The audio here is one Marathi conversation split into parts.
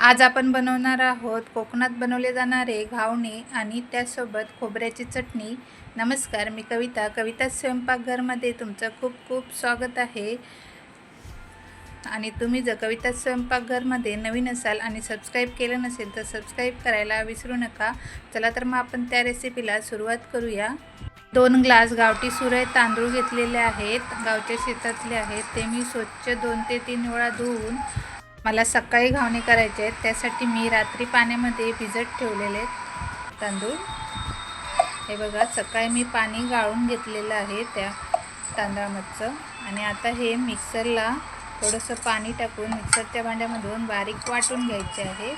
आज आपण बनवणार आहोत कोकणात बनवले जाणारे घावणे आणि त्यासोबत खोबऱ्याची चटणी. नमस्कार मी कविता. कविता स्वयंपाकघरमध्ये तुमचं खूप खूप स्वागत आहे. आणि तुम्ही जर कविता स्वयंपाकघरमध्ये नवीन असाल आणि सबस्क्राईब केलं नसेल तर सबस्क्राईब करायला विसरू नका. चला तर मग आपण त्या रेसिपीला सुरुवात करूया. दोन ग्लास गावठी सुरय तांदूळ घेतलेले आहेत गावच्या शेतातले आहेत. ते मी स्वच्छ दोन ते तीन वेळा धुवून मला सकाळी घावणे करायचे आहेत त्यासाठी मी रात्री पाण्यामध्ये भिजत ठेवलेले आहेत. तांदूळ. हे बघा सकाळी मी पाणी गाळून घेतलेलं आहे त्या तांदळामधचं. आणि आता हे मिक्सरला थोडंसं पाणी टाकून मिक्सरच्या भांड्यामधून बारीक वाटून घ्यायचे आहे.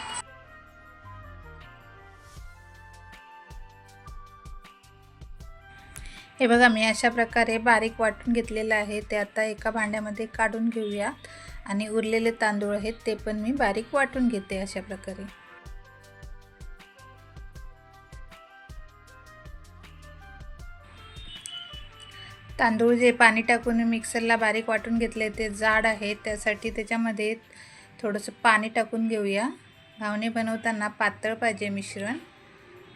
हे बघा मी अशा प्रकारे बारीक वाटून घेतलेलं आहे. ते आता एका भांड्यामध्ये काढून घेऊया आणि उरलेले तांदूळ आहेत ते पण मी बारीक वाटून घेते अशा प्रकारे. तांदूळ जे पाणी टाकून मिक्सरला बारीक वाटून घेतले ते जाड आहे. त्यासाठी त्याच्यामध्ये थोडंसं पाणी टाकून घेऊया. घावणे बनवताना पातळ पाहिजे मिश्रण.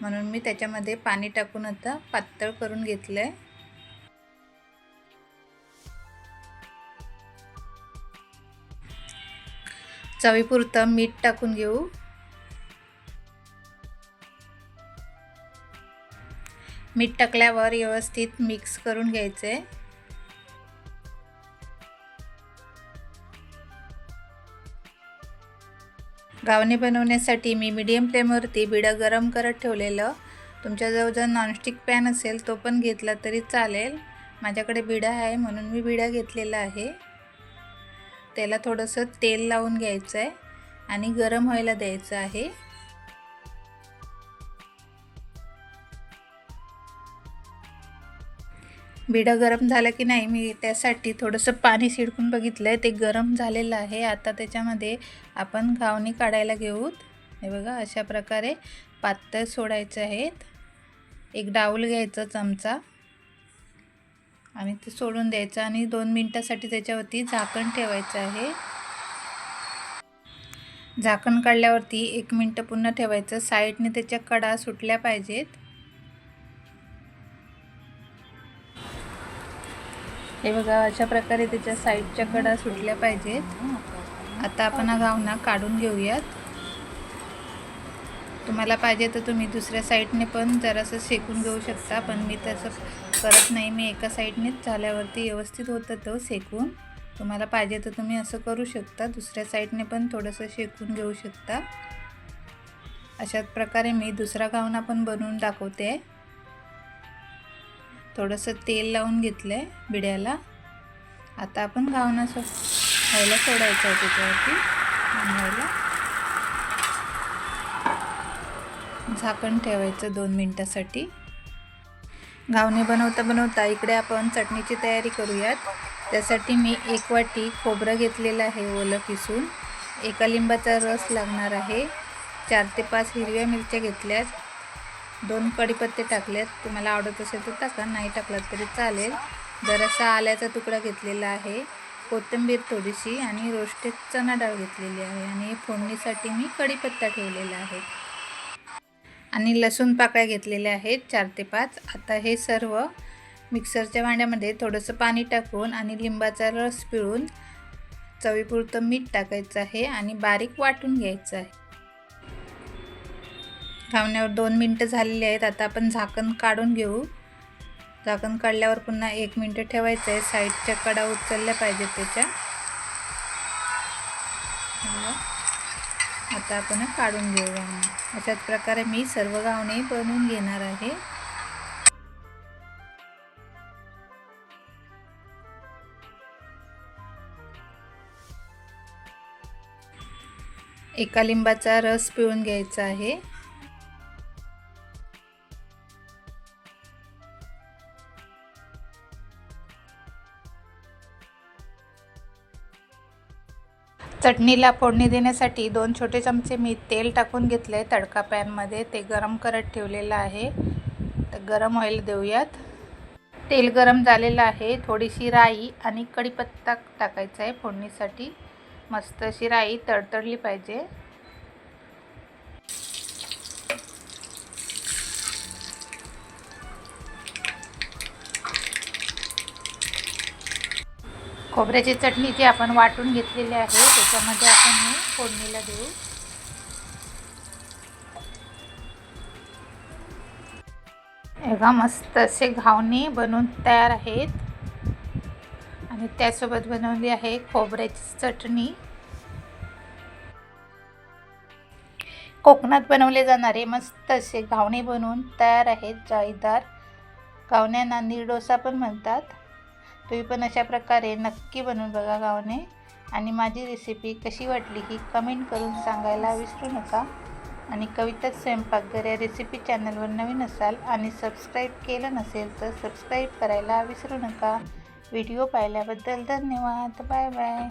म्हणून मी त्याच्यामध्ये पाणी टाकून आता पातळ करून घेतलं आहे चवीपुरतं मीठ टाकून घेऊ. मीठ टाकल्यावर व्यवस्थित मिक्स करून घ्यायचं आहे गावणे बनवण्यासाठी मी मीडियम फ्लेमवरती बिडं गरम करत ठेवलेलं. तुमच्याजवळ जर नॉनस्टिक पॅन असेल तो पण घेतला तरी चालेल. माझ्याकडे बिडा आहे म्हणून मी बिडा घेतलेला आहे. त्याला थोडंसं तेल लावून घ्यायचं आहे आणि गरम व्हायला द्यायचं आहे. बिडा गरम झालं की नाही मी त्यासाठी थोडंसं पाणी शिडकून बघितलं आहे ते गरम झालेलं आहे. आता त्याच्यामध्ये आपण घावणी काढायला घेऊत. हे बघा अशा प्रकारे पातळ सोडायचे आहेत एक डाऊल घ्यायचा चमचा. आणि ते सोडून द्यायचं आणि दोन मिनटासाठी त्याच्यावरती झाकण ठेवायचं आहे. झाकण काढल्यावरती एक मिनटं पुन्हा ठेवायचं. साईडने त्याच्या कडा सुटल्या पाहिजेत. हे बघा अशा प्रकारे त्याच्या साईडच्या कडा सुटल्या पाहिजेत. आता आपण हा घावना काढून घेऊयात. तुम्हाला पाहिजे तर तुम्ही दुसऱ्या साईडने पण जरासं शेकून घेऊ शकता पण मी तसं करत नाही. मी एका साईडनेच झाल्यावरती व्यवस्थित होतं तो शेकून. तुम्हाला पाहिजे तर तुम्ही असं करू शकता. दुसऱ्या साईडने पण थोडंसं शेकून घेऊ शकता. अशाच प्रकारे मी दुसरा घावना पण बनवून दाखवते. थोडंसं तेल लावून घेतलं आहे बिड्याला. आता आपण घावना सो व्हायला सोडायचं आहे त्याच्यावरती बनवायला झाकण ठेवायचं दोन मिनटासाठी. घावणे बनवता बनवता इकडे आपण चटणीची तयारी करूयात. त्यासाठी मी एक वाटी खोबरं घेतलेलं आहे ओलं किसून. एका लिंबाचा रस लागणार आहे. चार ते पाच हिरव्या मिरच्या घेतल्यात. दोन कढीपत्ते टाकलेत. तुम्हाला आवडत असेल तर टाका नाही टाकलात तरी चालेल. जरासा आल्याचा तुकडा घेतलेला आहे. कोथिंबीर थोडीशी आणि रोस्टेड चणा डाळ घेतलेली आहे आणि फोडणीसाठी मी कढीपत्ता ठेवलेला आहे. आणि लसूण पाकळ्या घेतलेल्या आहेत चार ते पाच. आता हे सर्व मिक्सरच्या भांड्यामध्ये थोडंसं पाणी टाकून आणि लिंबाचा रस पिळून चवीपुरतं मीठ टाकायचं आहे आणि बारीक वाटून घ्यायचं आहे. घावण्यावर दोन मिनटं झालेली आहेत. आता आपण झाकण काढून घेऊ. झाकण काढल्यावर पुन्हा एक मिनटं ठेवायचं आहे. साईडच्या कडा उचलल्या पाहिजेत त्याच्या. आता आपण काढून घेऊ घावणे अशाच प्रकारे मी सर्व घावणे बनवून घेणार आहे. एका लिंबाचा रस पिळून घ्यायचा आहे. चटणीला फोडणी देण्यासाठी दोन छोटे चमचे मी तेल टाकून घेतले तडका पॅनमध्ये ते गरम करत ठेवलेलं आहे. तर गरम ऑइल देऊयात. तेल गरम झालेलं आहे. थोडीशी राई आणि कढीपत्ता टाकायचा आहे फोडणीसाठी. मस्त अशी राई तडतडली पाहिजे. खोबऱ्याची चटणी जी आपण वाटून घेतलेली आहे त्याच्यामध्ये आपण हे फोडणीला देऊ. एका मस्त असे घावणे बनवून तयार आहेत. आणि त्यासोबत बनवली आहे खोबऱ्याची चटणी. कोकणात बनवले जाणारे मस्त असे घावणे बनवून तयार आहेत जाळीदार. घावण्यांना डोसा पण म्हणतात. तुम्ही पण अशा प्रकारे नक्की बनवून बघा गावने. आणि माझी रेसिपी कशी वाटली ही कमेंट करून सांगायला विसरू नका. आणि कविता स्वयंपाकघर या रेसिपी चॅनलवर नवीन असाल आणि सबस्क्राईब केलं नसेल तर सबस्क्राईब करायला विसरू नका. व्हिडिओ पाहिल्याबद्दल धन्यवाद. Bye bye